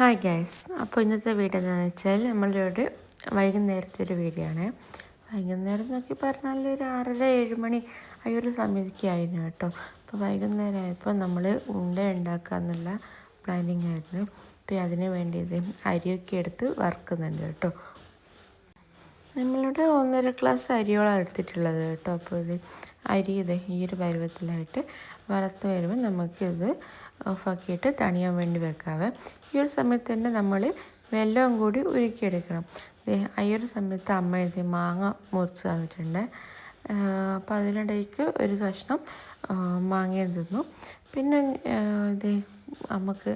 Hi gas അപ്പോൾ ഇന്നത്തെ video എന്താണെന്ന് വെച്ചാൽ നമ്മളുടെ വൈകുന്നേരത്തെ ഒരു വീഡിയോ ആണ്. വൈകുന്നേരം എന്നൊക്കെ പറഞ്ഞാൽ ഒരു ആറര ഏഴ് മണി ആ ഒരു സമയത്തൊക്കെ കേട്ടോ. അപ്പോൾ വൈകുന്നേരം ആയപ്പോൾ നമ്മൾ ഉണ്ട ഉണ്ടാക്കുക എന്നുള്ള പ്ലാനിങ് ആയിരുന്നു. അപ്പോൾ അതിന് വേണ്ടിയത് അരിയൊക്കെ എടുത്ത് വറുക്കുന്നുണ്ട് കേട്ടോ. നമ്മളിവിടെ ഒന്നര ഗ്ലാസ് അരിയോളം എടുത്തിട്ടുള്ളത് കേട്ടോ. അപ്പോൾ ഇത് അരി ഇത് ഈ ഒരു പരുവത്തിലായിട്ട് വറുത്ത് വരുമ്പോൾ നമുക്കിത് ഓഫാക്കിയിട്ട് തണിയാൻ വേണ്ടി വെക്കാവേ. ഈ ഒരു സമയത്ത് തന്നെ നമ്മൾ വെല്ലവും കൂടി ഉരുക്കിയെടുക്കണം. ഈ ഒരു സമയത്ത് അമ്മ ഇത് മാങ്ങ മുറിച്ച് തന്നിട്ടുണ്ട്. അപ്പോൾ അതിനിടയ്ക്ക് ഒരു കഷ്ണം മാങ്ങയും തിന്നു. പിന്നെ ഇത് നമുക്ക്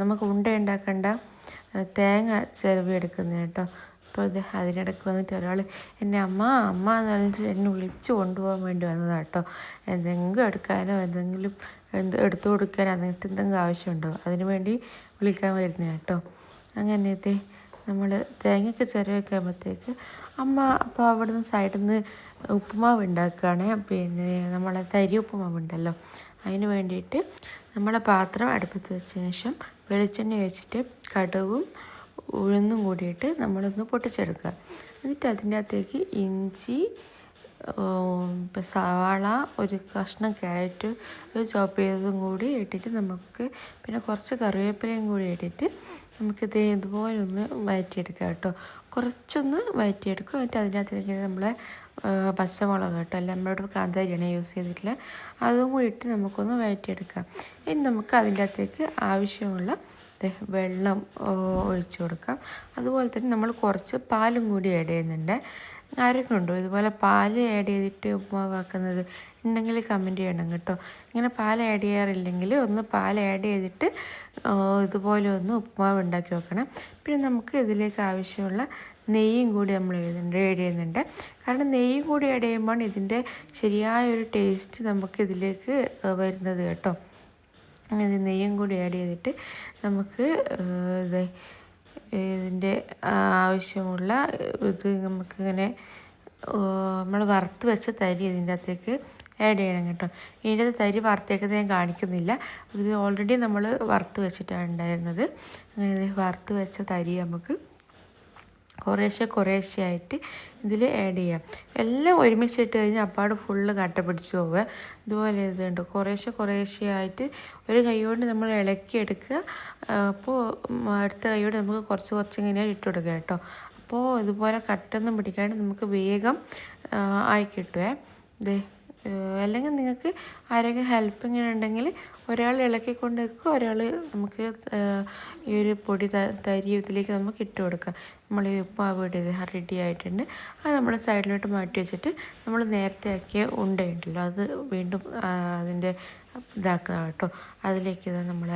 നമുക്ക് ഉണ്ട ഉണ്ടാക്കേണ്ട തേങ്ങ ചിലവ് എടുക്കുന്നത് കേട്ടോ. അപ്പോൾ ഇത് അതിനിടയ്ക്ക് വന്നിട്ട് ഒരാൾ എന്നെ അമ്മ അമ്മ എന്ന് പറഞ്ഞിട്ട് എന്നെ വിളിച്ച് കൊണ്ടുപോകാൻ വേണ്ടി വന്നതാണ് കേട്ടോ. എന്തെങ്കിലും എടുക്കാനോ എന്തെങ്കിലും എന്ത് എടുത്തു കൊടുക്കാൻ അങ്ങനത്തെ എന്തെങ്കിലും ആവശ്യമുണ്ടോ? അതിനു വേണ്ടി വിളിക്കാൻ വരുന്ന കേട്ടോ. അങ്ങനത്തെ നമ്മൾ തേങ്ങയ്ക്ക് ചിരവി വെക്കുമ്പോഴത്തേക്ക് അമ്മ അപ്പോൾ അവിടുന്ന് സൈഡിൽ നിന്ന് ഉപ്പുമാവ് ഉണ്ടാക്കുകയാണ്. പിന്നെ നമ്മളെ തരി ഉപ്പുമാവ് ഉണ്ടല്ലോ. അതിന് വേണ്ടിയിട്ട് നമ്മളെ പാത്രം അടുപ്പത്ത് വെച്ചതിന് ശേഷം വെളിച്ചെണ്ണ വെച്ചിട്ട് കടുവും ഉഴുന്നും കൂടിയിട്ട് നമ്മളൊന്ന് പൊട്ടിച്ചെടുക്കുക. എന്നിട്ട് അതിന്റെ അകത്തേക്ക് ഇഞ്ചി സവാള ഒരു കഷ്ണം ക്യാരറ്റ് ചോപ്പ് ചെയ്തതും കൂടി ഇട്ടിട്ട് നമുക്ക് പിന്നെ കുറച്ച് കറിവേപ്പിലയും കൂടി ഇട്ടിട്ട് നമുക്കിത് ഇതുപോലെ ഒന്ന് വഴറ്റിയെടുക്കാം കേട്ടോ. കുറച്ചൊന്ന് വഴറ്റിയെടുക്കും. എന്നിട്ട് അതിനകത്തേക്ക് നമ്മളെ പച്ചമുളക് കേട്ടോ. അല്ല നമ്മളോട് കാന്താരിയാണ് യൂസ് ചെയ്തിട്ടില്ല അതും കൂടി ഇട്ട് നമുക്കൊന്ന് വഴറ്റിയെടുക്കാം. ഇനി നമുക്ക് അതിന്റെ അകത്തേക്ക് ആവശ്യമുള്ള വെള്ളം ഒഴിച്ചു കൊടുക്കാം. അതുപോലെ തന്നെ നമ്മൾ കുറച്ച് പാലും കൂടി ആഡ് ചെയ്യുന്നുണ്ട്. ആരൊക്കെ ഉണ്ടോ? ഇതുപോലെ പാൽ ആഡ് ചെയ്തിട്ട് ഉപ്പുമാവാക്കുന്നത് ഉണ്ടെങ്കിൽ കമന്റ് ചെയ്യണം കേട്ടോ. ഇങ്ങനെ പാൽ ആഡ് ചെയ്യാറില്ലെങ്കിൽ ഒന്ന് പാൽ ആഡ് ചെയ്തിട്ട് ഇതുപോലെ ഒന്ന് ഉപ്പുമാവ് ഉണ്ടാക്കി വെക്കണം. പിന്നെ നമുക്ക് ഇതിലേക്ക് ആവശ്യമുള്ള നെയ്യും കൂടി നമ്മൾ എഴുതുന്നുണ്ട് ആഡ് ചെയ്യുന്നുണ്ട്. കാരണം നെയ്യും കൂടി ആഡ് ചെയ്യുമ്പോൾ ഇതിന്റെ ശരിയായ ഒരു ടേസ്റ്റ് നമുക്ക് ഇതിലേക്ക് വരുന്നത് കേട്ടോ. അങ്ങനെ നെയ്യും കൂടി ആഡ് ചെയ്തിട്ട് നമുക്ക് ഇത് ഇതിന്റെ ആവശ്യമുള്ള ഇത് നമുക്കിങ്ങനെ നമ്മൾ വറുത്ത് വെച്ച തരി ഇതിന്റെ അകത്തേക്ക് ആഡ് ചെയ്യണം കേട്ടോ. ഇതിന്റെ അത് തരി വറുത്തേക്കത് ഞാൻ കാണിക്കുന്നില്ല. ഇത് ഓൾറെഡി നമ്മൾ വറുത്ത് വെച്ചിട്ടാണ് ഉണ്ടായിരുന്നത്. അങ്ങനെ വറുത്ത് വെച്ച തരി നമുക്ക് കുറേശ്ശെ കുറേശ്ശെ ആയിട്ട് ഇതിൽ ആഡ് ചെയ്യാം. എല്ലാം ഒരുമിച്ചിട്ട് കഴിഞ്ഞാൽ അപ്പാട് ഫുള്ള് കട്ട പിടിച്ച് പോവുക. ഇതുപോലെ ഇതുണ്ട് കുറേശ്ശെ കുറേശ്ശെ ആയിട്ട് ഒരു കൈകൊണ്ട് നമ്മൾ ഇളക്കിയെടുക്കുക അപ്പോൾ അടുത്ത കൈയോട് നമുക്ക് കുറച്ച് കുറച്ച് ഇങ്ങനെ ഇട്ട് കൊടുക്കുക കേട്ടോ. അപ്പോൾ ഇതുപോലെ കട്ടൊന്നും പിടിക്കാണ്ട് നമുക്ക് വേഗം ആയി കിട്ടുവേ. ഇതേ അല്ലെങ്കിൽ നിങ്ങൾക്ക് ആരെങ്കിലും ഹെൽപ്പ് ഇങ്ങനെ ഉണ്ടെങ്കിൽ ഒരാൾ ഇളക്കി കൊണ്ട് വെക്കുക ഒരാൾ നമുക്ക് ഈ ഒരു പൊടി തരി ഇതിലേക്ക് നമുക്ക് ഇട്ട് കൊടുക്കാം നമ്മൾ ഈ ഉപ്പാവ് വീട് റെഡി ആയിട്ടുണ്ട്. അത് നമ്മൾ സൈഡിലോട്ട് മാറ്റി വെച്ചിട്ട് നമ്മൾ നേരത്തെ ആക്കിയ ഉണ്ടയുണ്ടല്ലോ അത് വീണ്ടും അതിന്റെ ഇതാക്കുക കേട്ടോ. അതിലേക്ക് നമ്മൾ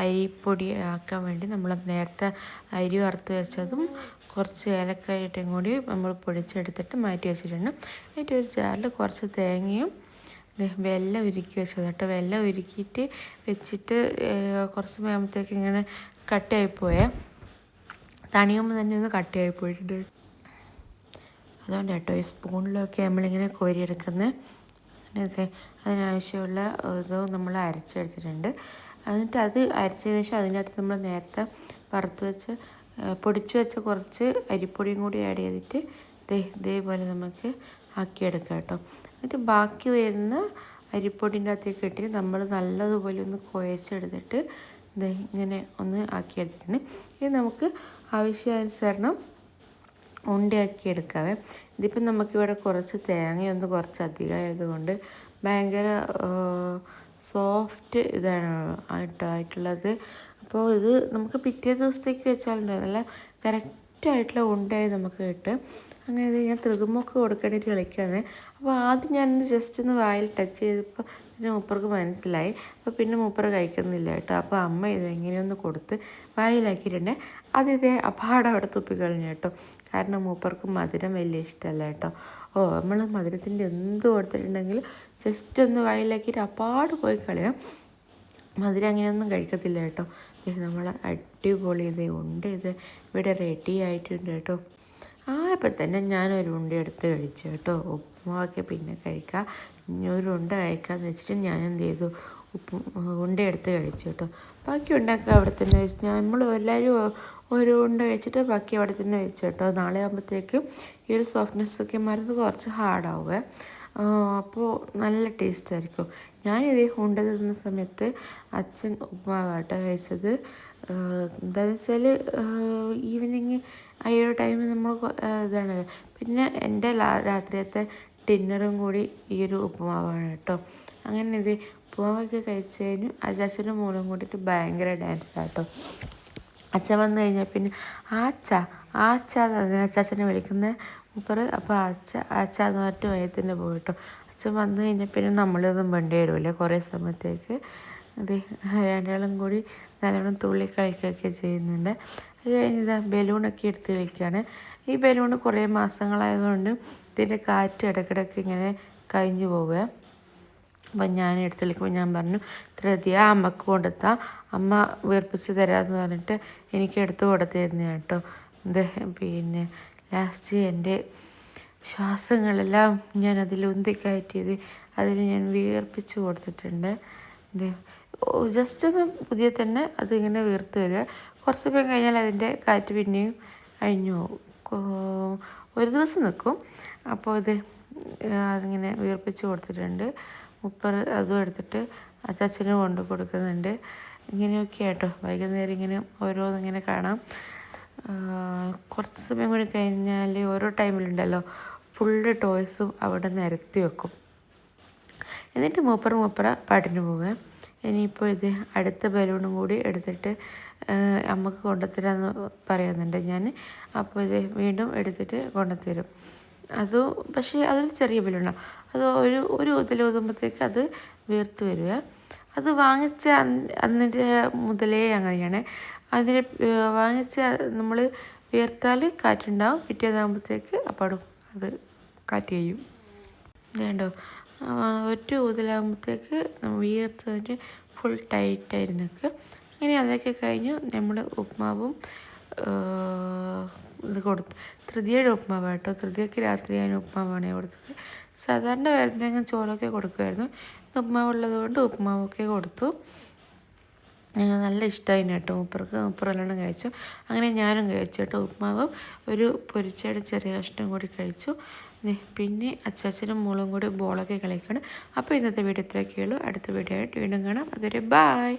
അരിപ്പൊടി ആക്കാൻ വേണ്ടി നമ്മൾ നേരത്തെ അരി വറുത്ത് വെച്ചതും കുറച്ച് ഏലക്കായിട്ടും കൂടി നമ്മൾ പൊടിച്ചെടുത്തിട്ട് മാറ്റി വെച്ചിട്ടുണ്ട്. അതിന്റെ ഒരു ജാറിൽ കുറച്ച് തേങ്ങയും വെല്ലം ഉരുക്കി വെച്ചത് കേട്ടോ വെല്ലം ഉരുക്കിയിട്ട് വെച്ചിട്ട് കുറച്ച് സമയമാകുമ്പോഴത്തേക്ക് ഇങ്ങനെ കട്ടായി പോയേ. തണിയുമ്പോൾ തന്നെ ഒന്ന് കട്ടയായി പോയിട്ടുണ്ട്. അതുകൊണ്ട് കേട്ടോ ഈ സ്പൂണിലൊക്കെ നമ്മളിങ്ങനെ കോരിയെടുക്കുന്നത് അതെ അതിനാവശ്യമുള്ള ഇത് നമ്മൾ അരച്ചെടുത്തിട്ടുണ്ട്. എന്നിട്ട് അത് അരച്ചതിന് ശേഷം അതിനകത്ത് നമ്മൾ നേരത്തെ വറുത്ത് വെച്ച് പൊടിച്ചു വെച്ച കുറച്ച് അരിപ്പൊടിയും കൂടി ആഡ് ചെയ്തിട്ട് ദേ ഇതേപോലെ നമുക്ക് ആക്കിയെടുക്കാം കേട്ടോ. എന്നിട്ട് ബാക്കി വരുന്ന അരിപ്പൊടിന്റെ അകത്തേക്ക് ഇട്ടിട്ട് നമ്മൾ നല്ലതുപോലെ ഒന്ന് കുഴച്ചെടുത്തിട്ട് ഇങ്ങനെ ഒന്ന് ആക്കിയെടുത്തിട്ടുണ്ട്. ഇത് നമുക്ക് ആവശ്യാനുസരണം ഉണ്ടയാക്കി എടുക്കാവേ ഇതിപ്പം നമുക്കിവിടെ കുറച്ച് തേങ്ങയൊന്ന് കുറച്ച് അധികമായതുകൊണ്ട് ഭയങ്കര സോഫ്റ്റ് ഇതാണ് ആയിട്ടുള്ളത്. അപ്പോൾ ഇത് നമുക്ക് പിറ്റേ ദിവസത്തേക്ക് വെച്ചാലുണ്ട് നല്ല കറക്റ്റായിട്ടുള്ള ഉണ്ടായി നമുക്ക് കിട്ടും. അങ്ങനെ ഞാൻ തൃകുമൊക്കെ കൊടുക്കേണ്ടിയിട്ട് കളിക്കാതെ അപ്പോൾ ആദ്യം ഞാൻ ജസ്റ്റ് ഒന്ന് വായിൽ ടച്ച് ചെയ്തപ്പോൾ പിന്നെ മൂപ്പർക്ക് മനസ്സിലായി. അപ്പോൾ പിന്നെ മൂപ്പർ കഴിക്കുന്നില്ല കേട്ടോ. അപ്പോൾ അമ്മ ഇത് എങ്ങനെയൊന്ന് കൊടുത്ത് വായിലാക്കിയിട്ടുണ്ട്. അത് ഇതേ അപാടം അവിടെ തുപ്പിക്കളഞ്ഞു കേട്ടോ. കാരണം മൂപ്പർക്ക് മധുരം വലിയ ഇഷ്ടമല്ല കേട്ടോ. ഓ നമ്മൾ മധുരത്തിന്റെ എന്ത് കൊടുത്തിട്ടുണ്ടെങ്കിൽ ജസ്റ്റ് ഒന്ന് വായിലാക്കിയിട്ട് അപ്പാട് പോയി കളയാം. മധുരം അങ്ങനെയൊന്നും കഴിക്കത്തില്ല കേട്ടോ. നമ്മൾ അടിപൊളി ഇത് ഉണ്ട്. ഇത് ഇവിടെ റെഡി ആയിട്ടുണ്ട് കേട്ടോ. ആ ഇപ്പം തന്നെ ഞാനൊരു ഉണ്ട എടുത്ത് കഴിച്ചു കേട്ടോ. ഉപ്പുമാവൊക്കെ പിന്നെ കഴിക്കാം. ഇനി ഒരു ഉണ്ട കഴിക്കാമെന്ന് വെച്ചിട്ട് ഞാൻ എന്ത് ചെയ്തു ഉണ്ട എടുത്ത് കഴിച്ചു കേട്ടോ. ബാക്കി ഉണ്ടൊക്കെ അവിടെ തന്നെ വെച്ച് നമ്മൾ എല്ലാവരും ഒരു ഉണ്ട കഴിച്ചിട്ട് ബാക്കി അവിടെ തന്നെ വെച്ചു കേട്ടോ. നാളെ ആകുമ്പോഴത്തേക്കും ഈ ഒരു സോഫ്റ്റ്നെസ് ഒക്കെ മരുന്ന് കുറച്ച് ഹാർഡാവുക അപ്പോൾ നല്ല ടേസ്റ്റ് ആയിരിക്കും. ഞാനിത് ഹോണ്ട തരുന്ന സമയത്ത് അച്ഛൻ ഉപ്പുമാവാട്ടോ കഴിച്ചത്. എന്താണെന്ന് വെച്ചാൽ ഈവനിങ് ആ ഒരു ടൈമിൽ നമ്മൾ ഇതാണല്ലോ. പിന്നെ എന്റെ രാത്രിയത്തെ ഡിന്നറും കൂടി ഈ ഒരു ഉപ്പുമാവാണ് കേട്ടോ. അങ്ങനെ ഇത് ഉപ്പുമാവൊക്കെ കഴിച്ചു കഴിഞ്ഞു അജാച്ചനും മോളും കൂടിയിട്ട് ഭയങ്കര ഡാൻസ് ആട്ടോ അച്ഛൻ വന്നു കഴിഞ്ഞാൽ പിന്നെ ആച്ച ആച്ച അച്ചാച്ചനെ വിളിക്കുന്നത് മൂപ്പറ് അപ്പോൾ ആച്ച ആച്ച എന്ന് പറഞ്ഞിട്ട് വയത്തിന് പോയിട്ടോ അച്ഛൻ വന്നു കഴിഞ്ഞാൽ പിന്നെ നമ്മളൊന്നും വേണ്ടി വരുമല്ലേ കുറേ സമയത്തേക്ക് അതെ രണ്ടാളും കൂടി നല്ലോണം തുള്ളി കളിക്കുകയൊക്കെ ചെയ്യുന്നുണ്ട്. അത് കഴിഞ്ഞിതാ ബലൂണൊക്കെ എടുത്ത് കളിക്കുകയാണ്. ഈ ബലൂൺ കുറേ മാസങ്ങളായതുകൊണ്ട് ഇതിന്റെ കാറ്റ് ഇടയ്ക്കിടയ്ക്ക് ഇങ്ങനെ കഴിഞ്ഞു പോവുക. അപ്പം ഞാൻ എടുത്ത് കളിക്കുമ്പോൾ ഞാൻ പറഞ്ഞു ധൃതിയ അമ്മയ്ക്ക് കൊടുത്താൽ അമ്മ വീർപ്പിച്ച് തരാമെന്ന് പറഞ്ഞിട്ട് എനിക്ക് എടുത്ത് കൊടുത്തിരുന്നു കേട്ടോ പിന്നെ ലാസ്റ്റ് എന്റെ ശ്വാസങ്ങളെല്ലാം ഞാൻ അതിൽ ഉന്തിക്കയറ്റിയത് അതിൽ ഞാൻ വീർപ്പിച്ച് കൊടുത്തിട്ടുണ്ട്. ജസ്റ്റ് ഒന്ന് പുതിയ തന്നെ അതിങ്ങനെ വീർത്ത് വരിക. കുറച്ച് സമയം കഴിഞ്ഞാൽ അതിന്റെ കാറ്റ് പിന്നെയും അഴിഞ്ഞു പോകും. ഒരു ദിവസം നിൽക്കും. അപ്പോൾ ഇത് അതിങ്ങനെ വീർപ്പിച്ച് കൊടുത്തിട്ടുണ്ട്. മുപ്പർ അതും എടുത്തിട്ട് അച്ചാച്ചന് കൊണ്ട് കൊടുക്കുന്നുണ്ട്. ഇങ്ങനെയൊക്കെ ആട്ടോ വൈകുന്നേരം ഇങ്ങനെ ഓരോന്നിങ്ങനെ കാണാം. കുറച്ച് സമയം കൂടി കഴിഞ്ഞാൽ ഓരോ ടൈമിലുണ്ടല്ലോ. ഫുള്ള് ടോയ്സും അവിടെ നിരത്തി വെക്കും. എന്നിട്ട് മൂപ്പറ മൂപ്പറ പാട്ടിന് പോവുക ഇനിയിപ്പോൾ ഇത് അടുത്ത ബലൂണും കൂടി എടുത്തിട്ട് അമ്മയ്ക്ക് കൊണ്ടുത്തരാമെന്ന് പറയുന്നുണ്ട് ഞാൻ അപ്പോൾ ഇത് വീണ്ടും എടുത്തിട്ട് കൊണ്ടുത്തരും. അത് പക്ഷേ അതൊരു ചെറിയ ബലൂണാണ് അത് ഒരു ഒരു ഊതലോതുമ്പോഴത്തേക്ക് അത് വീർത്ത് വരിക അത് വാങ്ങിച്ച അന്നിന്റെ മുതലേ അങ്ങനെയാണ്. അതിന് വാങ്ങിച്ച് നമ്മൾ വീർത്താൽ കാറ്റുണ്ടാവും. പിറ്റേതാകുമ്പോഴത്തേക്ക് അപ്പാടും അത് കാറ്റ് ചെയ്യും വേണ്ടോ ഒറ്റ ഊതലാകുമ്പോഴത്തേക്ക് വീർത്തതിന്റെ ഫുൾ ടൈറ്റായിരുന്നൊക്കെ. അങ്ങനെ അതൊക്കെ കഴിഞ്ഞു നമ്മൾ ഉപ്മാവും ഇത് കൊടുത്തു. തൃതിയുടെ ഉപ്മാവ് കേട്ടോ തൃതിയക്ക് രാത്രി ഞാൻ ഉപ്മാവാണ് കൊടുത്തത്. സാധാരണ വരുന്നെങ്കിൽ ചോറൊക്കെ കൊടുക്കുമായിരുന്നു. ഉപ്മാവുള്ളത് കൊണ്ട് ഉപ്മാവൊക്കെ കൊടുത്തു. നല്ല ഇഷ്ടമായി കേട്ടോ. മൂപ്പർക്ക് മൂപ്പർ നല്ലോണം കഴിച്ചു. അങ്ങനെ ഞാനും കഴിച്ചു കേട്ടോ. ഉപ്മാവും ഒരു പൊരിച്ചയുടെ ചെറിയ കഷ്ണം കൂടി കഴിച്ചു. പിന്നെ അച്ചാച്ചനും മോളും കൂടി ബോളൊക്കെ കളിക്കണം. അപ്പോൾ ഇന്നത്തെ വീഡിയോ ഇത്രയൊക്കെയുള്ളൂ അടുത്ത വീഡിയോ ആയിട്ട് വീണ്ടും കാണാം. അതൊരു ബായ്